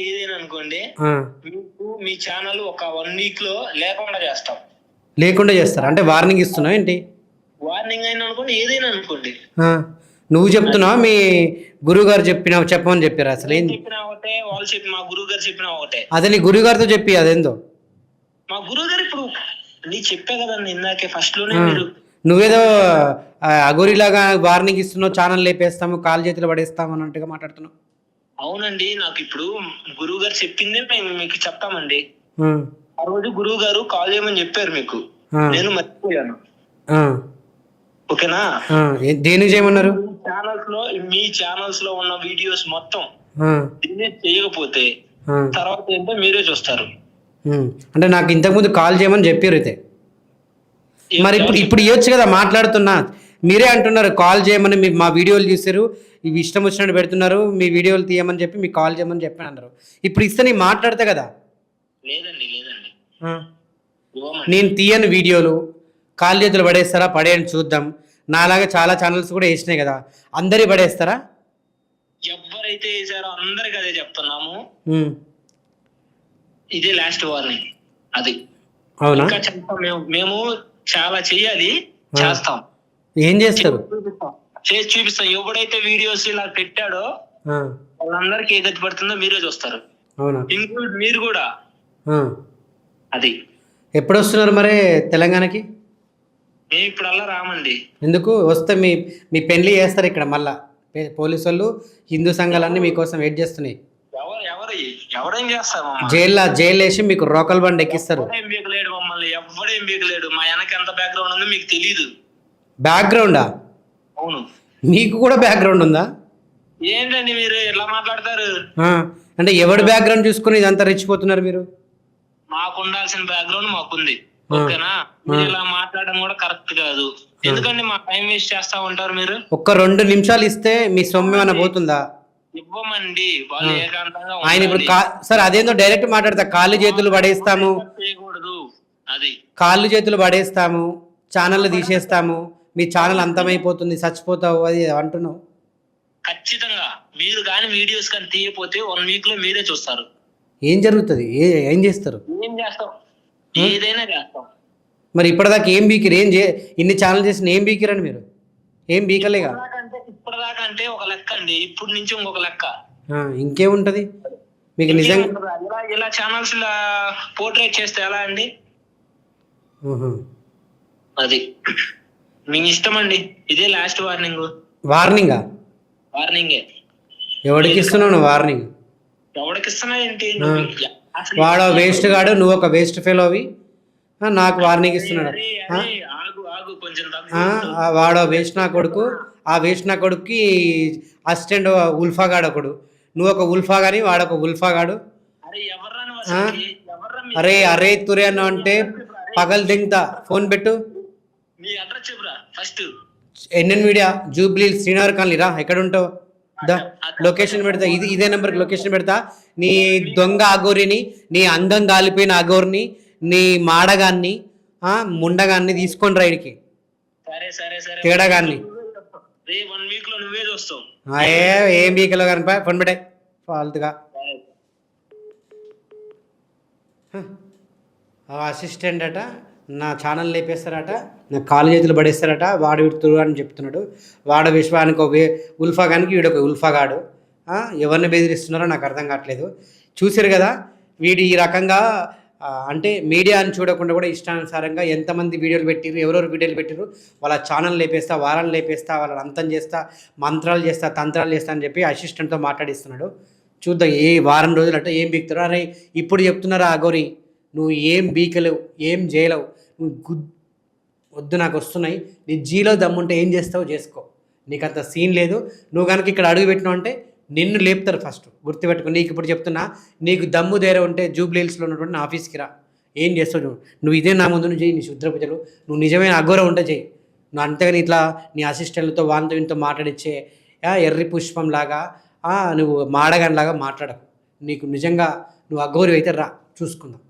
ఏదైనా అనుకోండి మీకు మీ ఛానల్ ఒక వన్ వీక్లో లేకుండా చేస్తాం. లేకుండా చేస్తారా. అంటే వార్నింగ్ ఇస్తున్నావు ఏంటి? వార్నింగ్ అయినా అనుకోండి ఏదైనా అనుకోండి. నువ్వు చెప్తున్నావా? మీ గురువు గారు చెప్పినావు చెప్పమని చెప్పారు అసలు ఏంది? చెప్పినా ఒకటే వాళ్ళు చెప్పి మా గురువు గారు చెప్పినా ఒకటే. అదే నీ గురువు గారితో చెప్పి అదేందో? మా గురువు గారు ఇప్పుడు నీ చెప్పే కదండి ఇందాకే ఫస్ట్లోనే మీరు. నువ్వేదో ఆ, అఘోరిలాగా వార్నింగ్ ఇస్తున్నావు ఛానల్ లేపేస్తాము కాలు చేతులు పడేస్తాము అన్నట్టుగా మాట్లాడుతున్నావు. అవునండి నాకు ఇప్పుడు గురువు గారు చెప్పింది మేము మీకు చెప్తామండి. ఆ, రోజు గురువు గారు కాల్ చేయమని చెప్పారు మీకు. నేను మర్చిపోయాను. ఓకేనా? దేనికి చేయమన్నారు? ఛానల్స్లో మీ ఛానల్స్లో ఉన్న వీడియోస్ మొత్తం డిలీట్ చేయకపోతే తర్వాత ఏంటో మీరే చూస్తారు. అంటే నాకు ఇంతకుముందు కాల్ చేయమని చెప్పారు అయితే. మరి ఇప్పుడు? ఇప్పుడు ఇవ్వచ్చు కదా మాట్లాడుతున్నా. మీరే అంటున్నారు కాల్ చేయమని మీ మా వీడియోలు చూసారు ఇవి ఇష్టం వచ్చినట్టు పెడుతున్నారు మీ వీడియోలు తీయమని చెప్పి మీకు కాల్ చేయమని చెప్పాను అన్నారు. ఇప్పుడు ఇస్తే నేను మాట్లాడతా కదా? లేదండి లేదండి. నేను తీయని వీడియోలు కాలు చేతులు పడేస్తారా పడేయని చూద్దాం. నాలాగా చాలా ఛానల్స్ కూడా వేసినాయి కదా అందరి పడేస్తారా? ఎవరైతే వేసారో అందరికి అదే చెప్తున్నాము. ఇదే లాస్ట్ వార్నింగ్ అది. అవునా? ఇంకా చెప్తాం మేము మేము చాలా చెయ్యాలి చేస్తాం. ఏం చేస్తారు. చేసి చూపిస్తాం. ఎవడైతే వీడియోస్ ఇలా పెట్టాడో వాళ్ళందరికీ ఏ గతి పడుతుందో మీరే చూస్తారు. అవునా? ఇంక్లూడ్ మీరు కూడా. అది. ఎప్పుడు వస్తున్నారు మరి తెలంగాణకి? మేము ఇప్పుడల్లా రామండి. ఎందుకు? వస్తే మీ మీ పెళ్ళి చేస్తారు ఇక్కడ మళ్ళా. పోలీసు వాళ్ళు హిందూ సంఘాలన్నీ మీకోసం వెయిట్ చేస్తున్నాయి. ఎవరు ఎవరు ఎవరేం చేస్తారు జైల్లో జైలు వేసి మీకు రోకల్ బండి ఎక్కిస్తారు. ఎవడేం బీకలేడు మమ్మల్ని? ఎవడేం బీకలేడు మా వెనక ఎంత బ్యాక్గ్రౌండ్ ఉందో మీకు తెలియదు బ్యాక్గ్రౌండా అవును. మీకు కూడా బ్యాక్గ్రౌండ్ ఉందా? ఏంటండి మీరు ఎట్లా మాట్లాడతారు? అంటే ఎవడి బ్యాక్గ్రౌండ్ చూసుకుని ఇదంతా రెచ్చిపోతున్నారు మీరు? మాకు ఉండాల్సిన బ్యాక్గ్రౌండ్ మాకుంది. ఓకేనా? మీరు ఇలా మాట్లాడడం కూడా కరెక్ట్ కాదు. ఎందుకంటే మా టైం వేస్ట్ చేస్తా ఉంటారు మీరు? ఒక్క రెండు నిమిషాలు ఇస్తే మీ సొమ్ము ఏమైనా పోతుందా? ఇవ్వమండి. వాళ్ళు ఏకాంతంగా ఆయన ఇప్పుడు సార్ అదేందో డైరెక్ట్ మాట్లాడతా. కాళ్ళు చేతులు పడేస్తాము. చేయకూడదు. అది. కాళ్ళు చేతులు పడేస్తాము. ఛానల్ తీసేస్తాము. మీ ఛానల్ అంతమైపోతుంది చచ్చిపోతావు అది అంటున్నావు. ఖచ్చితంగా. మీరు కానీ వీడియోస్ కానీ తీయపోతే వన్ వీక్లో మీరే చూస్తారు. ఏం జరుగుతుంది? ఏ ఏం చేస్తారు? ఏం చేస్తాం? ఏదైనా చేస్తాం. మరి ఇప్పటిదాకా ఏం బీకిరు? ఏం చే ఇన్ని ఛానల్ చేసిన ఏం బీకిరండి మీరు? ఏం బీకలేగా ఇప్పటిదాకా అంటే ఒక లెక్క అండి. ఇప్పుడు నుంచి ఇంకొక లెక్క. ఇంకేముంటది? మీకు నిజంగా? ఇలా ఇలా ఛానల్స్ ఇలా పోర్ట్రేట్ చేస్తే ఎలా అండి. అది. మీ ఇష్టం అండి ఇదే లాస్ట్ వార్నింగ్ వార్నింగా వార్నింగే ఎవడికి ఇస్తున్నావు నువ్వు వార్నింగ్ ఎవరికి ఇస్తున్నా ఏంటి? వాడు వేస్ట్ గాడు నువ్వు ఒక వేస్ట్ ఫెలో అవి నాకు వార్నింగ్ ఇస్తున్నాడు. వాడు వేస్ట్ నా కొడుకు. ఆ వేస్ట్ నా కొడుకుకి అసిస్టెంట్ ఉల్ఫా గాడు ఒకడు. నువ్వు ఒక ఉల్ఫా గాని వాడు ఒక ఉల్ఫా గాడు. అరే ఎవర్రా నువ్వు అసలుకి? ఎవర్రా మీ- అరే అరే తురే అన్న అంటే పగలు దింగుతా. ఫోన్ పెట్టు. మీ అడ్రస్ చెప్పురా first NN media Jubilee Srinagar colony రా ఎక్కడ ఉంటావు దా లొకేషన్ పెడతా ఇది ఇదే నెంబర్కి లొకేషన్ పెడతా. నీ దొంగ అగోరిని నీ అందం గాలిపోయిన అగోరిని నీ మాడగాన్ని ఆ, ముండగాన్ని తీసుకొని రైడ్కి సరే సరే సరే. తేడాగాన్ని. ఏ బీకలో కానీ ఫోన్ పెట్టే. ఫాల్తుగా. అసిస్టెంట్ అట. నా ఛానల్ లేపేస్తారట నా కాలు చేతులు పడేస్తారట వాడు విడుతుడు అని చెప్తున్నాడు. వాడు విశ్వానికి ఒక ఉల్ఫాగానికి వీడొక ఉల్ఫాగాడు వీడు ఒక ఎవరిని బెదిరిస్తున్నారో నాకు అర్థం కావట్లేదు. చూసారు కదా వీడు ఈ రకంగా అంటే మీడియాని చూడకుండా కూడా ఇష్టానుసారంగా ఎంతమంది వీడియోలు పెట్టిరు ఎవరెవరు వీడియోలు పెట్టిరు వాళ్ళ ఛానల్ లేపేస్తా వారాలు లేపేస్తా వాళ్ళని అంతం చేస్తా మంత్రాలు చేస్తా తంత్రాలు చేస్తా అని చెప్పి అసిస్టెంట్తో మాట్లాడిస్తున్నాడు. చూద్దాం ఏ వారం రోజులు అంటే ఏం బీక్తున్నారు అరే ఇప్పుడు చెప్తున్నారా అగోరి నువ్వు ఏం బీకలేవు ఏం చేయలేవు. గుడ్ వద్దు నాకు వస్తున్నాయి. నీ జీలో దమ్ముంటే ఏం చేస్తావో చేసుకో. నీకు అంత సీన్ లేదు. నువ్వు కనుక ఇక్కడ అడుగు పెట్టినావు అంటే నిన్ను లేపుతారు ఫస్ట్. గుర్తుపెట్టుకో. నీకు ఇప్పుడు చెప్తున్నా నీకు దమ్ము దేర ఉంటే జూబ్లీహిల్స్లో ఉన్నటువంటి నా ఆఫీస్కి రా. ఏం చేస్తావు నువ్వు? నువ్వు ఇదే నా ముందు చేయి నీ శుద్ర పూజలు. నువ్వు నిజమైన అఘోర ఉంటే చేయి నువ్వు అంతేగాని ఇట్లా నీ అసిస్టెంట్లతో వాళ్ళతో మాట్లాడిచ్చే ఎర్రి పుష్పం లాగా నువ్వు మాడగనిలాగా మాట్లాడకు. నీకు నిజంగా నువ్వు అఘోరి అయితే రా. చూసుకుందాం.